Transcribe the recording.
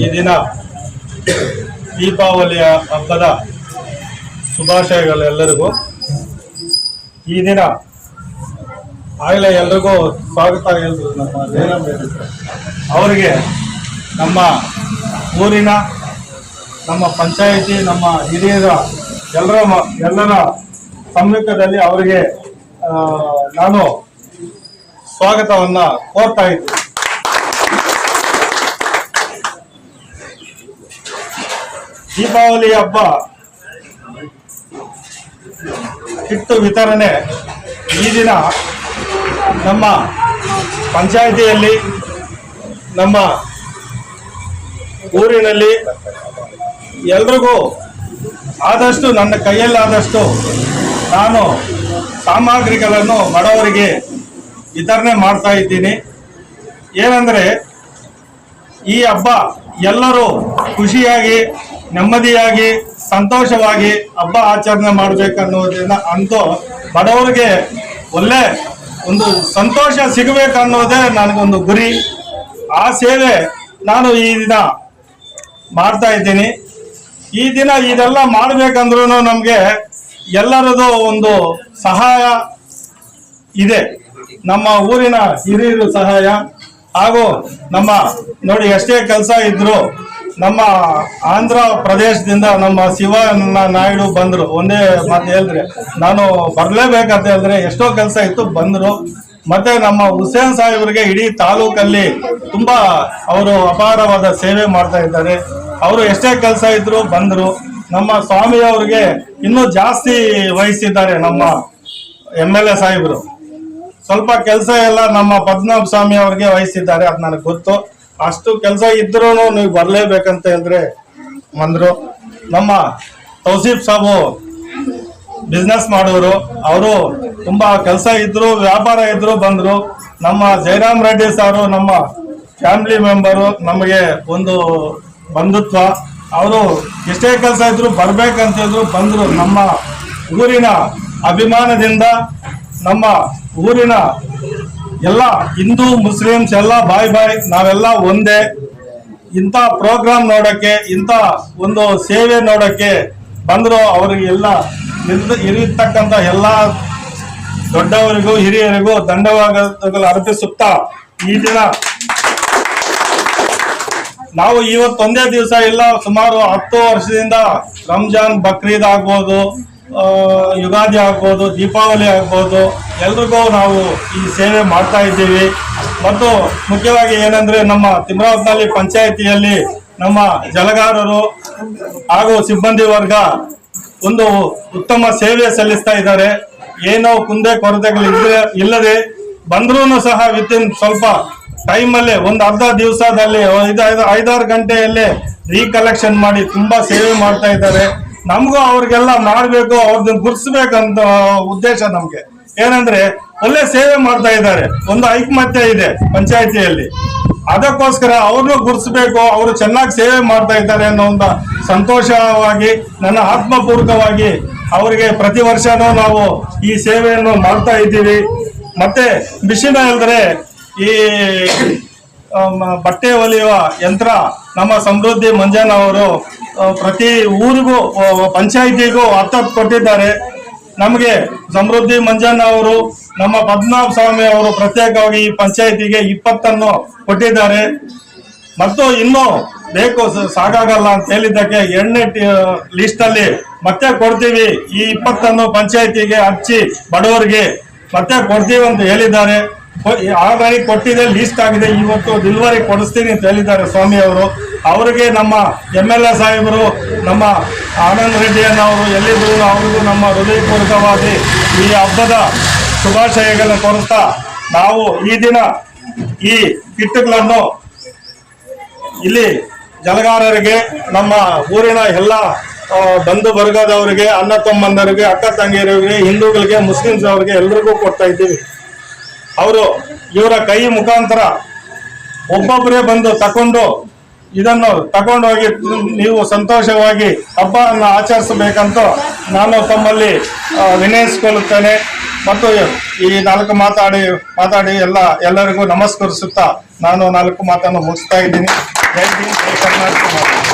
ಈ ದಿನ ದೀಪಾವಳಿಯ ಹಬ್ಬದ ಶುಭಾಶಯಗಳು ಎಲ್ಲರಿಗೂ ಈ ದಿನ ಆಗಲೇ ಎಲ್ರಿಗೂ ಸ್ವಾಗತ ಹೇಳಿದ್ರು ನಮ್ಮ ಜಯರಾಮ್ ಅವರಿಗೆ ನಮ್ಮ ಊರಿನ, ನಮ್ಮ ಪಂಚಾಯಿತಿ, ನಮ್ಮ ಹಿರಿಯರ, ಎಲ್ಲರ ಎಲ್ಲರ ಸಮ್ಮುಖದಲ್ಲಿ ಅವರಿಗೆ ನಾನು ಸ್ವಾಗತವನ್ನು ಕೋರ್ತಾ ಇದ್ದೀನಿ. ದೀಪಾವಳಿ ಹಬ್ಬ ಕಿಟ್ಟು ವಿತರಣೆ ಈ ದಿನ ನಮ್ಮ ಪಂಚಾಯಿತಿಯಲ್ಲಿ, ನಮ್ಮ ಊರಿನಲ್ಲಿ ಎಲ್ರಿಗೂ ಆದಷ್ಟು, ನನ್ನ ಕೈಯಲ್ಲಾದಷ್ಟು ನಾನು ಸಾಮಗ್ರಿಗಳನ್ನು ಬಡವರಿಗೆ ವಿತರಣೆ ಮಾಡ್ತಾ ಇದ್ದೀನಿ. ಏನಂದರೆ ಈ ಹಬ್ಬ ಎಲ್ಲರೂ ಖುಷಿಯಾಗಿ, ನೆಮ್ಮದಿಯಾಗಿ, ಸಂತೋಷವಾಗಿ ಹಬ್ಬ ಆಚರಣೆ ಮಾಡಬೇಕನ್ನೋದನ್ನ ಅಂತೂ ಬಡವರಿಗೆ ಒಳ್ಳೆ ಒಂದು ಸಂತೋಷ ಸಿಗಬೇಕನ್ನೋದೇ ನನಗೊಂದು ಗುರಿ. ಆ ಸೇವೆ ನಾನು ಈ ದಿನ ಮಾಡ್ತಾ ಇದ್ದೀನಿ. ಈ ದಿನ ಇದೆಲ್ಲ ಮಾಡಬೇಕಂದ್ರೂ ನಮಗೆ ಎಲ್ಲರದು ಒಂದು ಸಹಾಯ ಇದೆ. ನಮ್ಮ ಊರಿನ ಹಿರಿಯರು ಸಹಾಯ ಹಾಗೂ ನಮ್ಮ, ನೋಡಿ, ಎಷ್ಟೇ ಕೆಲಸ ಇದ್ರು ನಮ್ಮ ಆಂಧ್ರ ಪ್ರದೇಶದಿಂದ ನಮ್ಮ ಶಿವ ನಾಯ್ಡು ಬಂದರು. ಒಂದೇ ಮಾತು ಹೇಳಿದ್ರೆ, ನಾನು ಬರಲೇಬೇಕಂತ ಹೇಳಿದ್ರೆ, ಎಷ್ಟೋ ಕೆಲಸ ಇತ್ತು, ಬಂದರು. ಮತ್ತೆ ನಮ್ಮ ಹುಸೇನ್ ಸಾಹೇಬ್ರಿಗೆ ಇಡೀ ತಾಲೂಕಲ್ಲಿ ತುಂಬಾ ಅವರು ಅಪಾರವಾದ ಸೇವೆ ಮಾಡ್ತಾ ಇದ್ದಾರೆ. ಅವರು ಎಷ್ಟೇ ಕೆಲಸ ಇದ್ರು ಬಂದರು. ನಮ್ಮ ಸ್ವಾಮಿಯವ್ರಿಗೆ ಇನ್ನೂ ಜಾಸ್ತಿ ವಹಿಸಿದ್ದಾರೆ ನಮ್ಮ ಎಂ ಎಲ್ ಎ ಸಾಹೇಬರು. ಸ್ವಲ್ಪ ಕೆಲಸ ಎಲ್ಲ ನಮ್ಮ ಪದ್ಮನಾಭ ಸ್ವಾಮಿ ಅವ್ರಿಗೆ ವಹಿಸಿದ್ದಾರೆ, ಅದು ನನಗೆ ಗೊತ್ತು. ಅಷ್ಟು ಕೆಲಸ ಇದ್ರೂ ನೀವು ಬರಲೇಬೇಕಂತ ಹೇಳಿದ್ರೆ ಬಂದ್ರು ನಮ್ಮ ತೌಸೀಫ್ ಸಾಬು ಬಿಸ್ನೆಸ್ ಮಾಡೋರು, ಅವರು ತುಂಬಾ ಕೆಲಸ ಇದ್ರು, ವ್ಯಾಪಾರ ಇದ್ರು ಬಂದ್ರು. ನಮ್ಮ ಜಯರಾಮ್ ರೆಡ್ಡಿ ಸಾರು ನಮ್ಮ ಫ್ಯಾಮಿಲಿ ಮೆಂಬರು ನಮಗೆ ಒಂದು ಬಂಧುತ್ವ. ಅವರು ಎಷ್ಟೇ ಕೆಲಸ ಇದ್ರು ಬರ್ಬೇಕಂತಿದ್ರು ಬಂದ್ರು. ನಮ್ಮ ಊರಿನ ಅಭಿಮಾನದಿಂದ ನಮ್ಮ ಊರಿನ ಎಲ್ಲ ಹಿಂದೂ, ಮುಸ್ಲಿಮ್ಸ್ ಎಲ್ಲ ಬಾಯ್ ಬಾಯ್, ನಾವೆಲ್ಲ ಒಂದೇ. ಇಂಥ ಪ್ರೋಗ್ರಾಮ್ ನೋಡೋಕ್ಕೆ, ಇಂಥ ಒಂದು ಸೇವೆ ನೋಡೋಕ್ಕೆ ಬಂದರು ಅವ್ರಿಗೆ ಎಲ್ಲ ಇರತಕ್ಕಂಥ ಎಲ್ಲ ದೊಡ್ಡವರಿಗೂ, ಹಿರಿಯರಿಗೂ ದಂಡವಾಗಲು ಅರ್ಪಿಸುತ್ತಾ ಈ ದಿನ. ನಾವು ಇವತ್ತೊಂದೇ ದಿವಸ ಇಲ್ಲ, ಸುಮಾರು ಹತ್ತು ವರ್ಷದಿಂದ ರಂಜಾನ್, ಬಕ್ರೀದ್ ಆಗ್ಬೋದು. ಯುಗಾದಿ ಆಗ್ಬೋದು, ದೀಪಾವಳಿ ಆಗ್ಬೋದು, ಎಲ್ರಿಗೂ ನಾವು ಈ ಸೇವೆ ಮಾಡ್ತಾ ಇದ್ದೀವಿ. ಮತ್ತು ಮುಖ್ಯವಾಗಿ ಏನಂದ್ರೆ ನಮ್ಮ ತಿಮ್ರಾವತ್ನಲ್ಲಿ ಪಂಚಾಯಿತಿಯಲ್ಲಿ ನಮ್ಮ ಜಲಗಾರರು ಹಾಗೂ ಸಿಬ್ಬಂದಿ ವರ್ಗ ಒಂದು ಉತ್ತಮ ಸೇವೆ ಸಲ್ಲಿಸ್ತಾ ಇದ್ದಾರೆ. ಏನೋ ಕುಂದೆ ಕೊರತೆಗಳು ಇಲ್ಲದೆ ಬಂದ್ರೂ ಸಹ ವಿತಿನ್ ಸ್ವಲ್ಪ ಟೈಮಲ್ಲೇ ಒಂದು ಅರ್ಧ ದಿವಸದಲ್ಲಿ, ಐದು ಐದಾರು ಗಂಟೆಯಲ್ಲೇ ರೀಕಲೆಕ್ಷನ್ ಮಾಡಿ ತುಂಬಾ ಸೇವೆ ಮಾಡ್ತಾ ಇದ್ದಾರೆ. ನಮಗೂ ಅವ್ರಿಗೆಲ್ಲ ಮಾಡಬೇಕು ಅವ್ರನ್ನ ಗುರ್ಸ್ಬೇಕಂತ ಉದ್ದೇಶ ನಮಗೆ. ಏನಂದ್ರೆ, ಒಳ್ಳೆ ಸೇವೆ ಮಾಡ್ತಾ ಇದ್ದಾರೆ. ಒಂದು ಐಕಮತ್ಯ ಇದೆ ಪಂಚಾಯಿತಿಯಲ್ಲಿ. ಅದಕ್ಕೋಸ್ಕರ ಅವ್ರನ್ನೂ ಗುರ್ಸ್ಬೇಕು, ಅವರು ಚೆನ್ನಾಗಿ ಸೇವೆ ಮಾಡ್ತಾ ಇದ್ದಾರೆ ಅನ್ನೋ ಒಂದು ಸಂತೋಷವಾಗಿ, ನನ್ನ ಆತ್ಮಪೂರ್ವಕವಾಗಿ ಅವರಿಗೆ ಪ್ರತಿ ವರ್ಷನೂ ನಾವು ಈ ಸೇವೆಯನ್ನು ಮಾಡ್ತಾ ಇದ್ದೀವಿ. ಮತ್ತೆ ಮಿಷಿನ್ ಹೇಳಿದ್ರೆ ಈ ಬಟ್ಟೆ ಹೊಲಿಯುವ ಯಂತ್ರ, ನಮ್ಮ ಸಮೃದ್ಧಿ ಮಂಜನ್ ಅವರು ಪ್ರತಿ ಊರಿಗೂ ಪಂಚಾಯಿತಿಗೂ ಅರ್ಥ ಕೊಟ್ಟಿದ್ದಾರೆ. ನಮಗೆ ಸಮೃದ್ಧಿ ಮಂಜಣ್ಣ ಅವರು, ನಮ್ಮ ಪದ್ಮನಾಭ ಸ್ವಾಮಿ ಅವರು ಪ್ರತ್ಯೇಕವಾಗಿ ಈ ಪಂಚಾಯಿತಿಗೆ ಇಪ್ಪತ್ತನ್ನು ಕೊಟ್ಟಿದ್ದಾರೆ. ಮತ್ತು ಇನ್ನೂ ಬೇಕು ಸಾಕಾಗಲ್ಲ ಅಂತ ಹೇಳಿದ್ದಕ್ಕೆ ಎಣ್ಣೆ ಲಿಸ್ಟ್ ಅಲ್ಲಿ ಮತ್ತೆ ಕೊಡ್ತೀವಿ. ಈ ಇಪ್ಪತ್ತನ್ನು ಪಂಚಾಯಿತಿಗೆ ಹಚ್ಚಿ ಬಡವರಿಗೆ ಮತ್ತೆ ಕೊಡ್ತೀವಿ ಅಂತ ಹೇಳಿದ್ದಾರೆ. ಆಲ್ರೆಡಿ ಕೊಟ್ಟಿದೆ ಲೀಸ್ಟ್ ಆಗಿದೆ. ಇವತ್ತು ಡಿಲ್ವರಿ ಕೊಡಿಸ್ತೀನಿ ಅಂತ ಹೇಳಿದ್ದಾರೆ ಸ್ವಾಮಿ ಅವರು. ಅವರಿಗೆ ನಮ್ಮ ಎಂ ಎಲ್ ಎ ಸಾಹೇಬರು, ನಮ್ಮ ಆನಂದ್ ರೆಡ್ಡಿ ಎಲ್ಲಿದ್ದರೂ ಅವರಿಗೂ ನಮ್ಮ ಹೃದಯಪೂರ್ವಕವಾಗಿ ಈ ಹಬ್ಬದ ಶುಭಾಶಯಗಳನ್ನು ಕೋರಿಸ್ತಾ ನಾವು ಈ ದಿನ ಈ ಕಿಟ್ಟುಗಳನ್ನು ಇಲ್ಲಿ ಜಲಗಾರರಿಗೆ, ನಮ್ಮ ಊರಿನ ಎಲ್ಲ ಬಂಧು ವರ್ಗದವರಿಗೆ, ಅಣ್ಣ ತಮ್ಮಂದರಿಗೆ, ಅಕ್ಕ ತಂಗಿಯರಿಗೆ, ಹಿಂದೂಗಳಿಗೆ, ಮುಸ್ಲಿಮ್ಸ್ ಅವರಿಗೆ ಎಲ್ರಿಗೂ ಕೊಡ್ತಾ ಇದ್ದೀವಿ. ಅವರು ಇವರ ಕೈ ಮುಖಾಂತರ ಒಬ್ಬೊಬ್ಬರೇ ಬಂದು ತಕೊಂಡು ಇದನ್ನು ತಗೊಂಡೋಗಿ ನೀವು ಸಂತೋಷವಾಗಿ ಹಬ್ಬವನ್ನು ಆಚರಿಸಬೇಕಂತ ನಾನು ತಮ್ಮಲ್ಲಿ ವಿನಯಿಸಿಕೊಳ್ಳುತ್ತೇನೆ ಮತ್ತು ಈ ನಾಲ್ಕು ಮಾತಾಡಿ ಮಾತಾಡಿ ಎಲ್ಲ, ಎಲ್ಲರಿಗೂ ನಮಸ್ಕರಿಸುತ್ತಾ ನಾನು ನಾಲ್ಕು ಮಾತನ್ನು ಮುಗಿಸ್ತಾ ಇದ್ದೀನಿ ಜೈ ಕರ್ನಾಟಕ.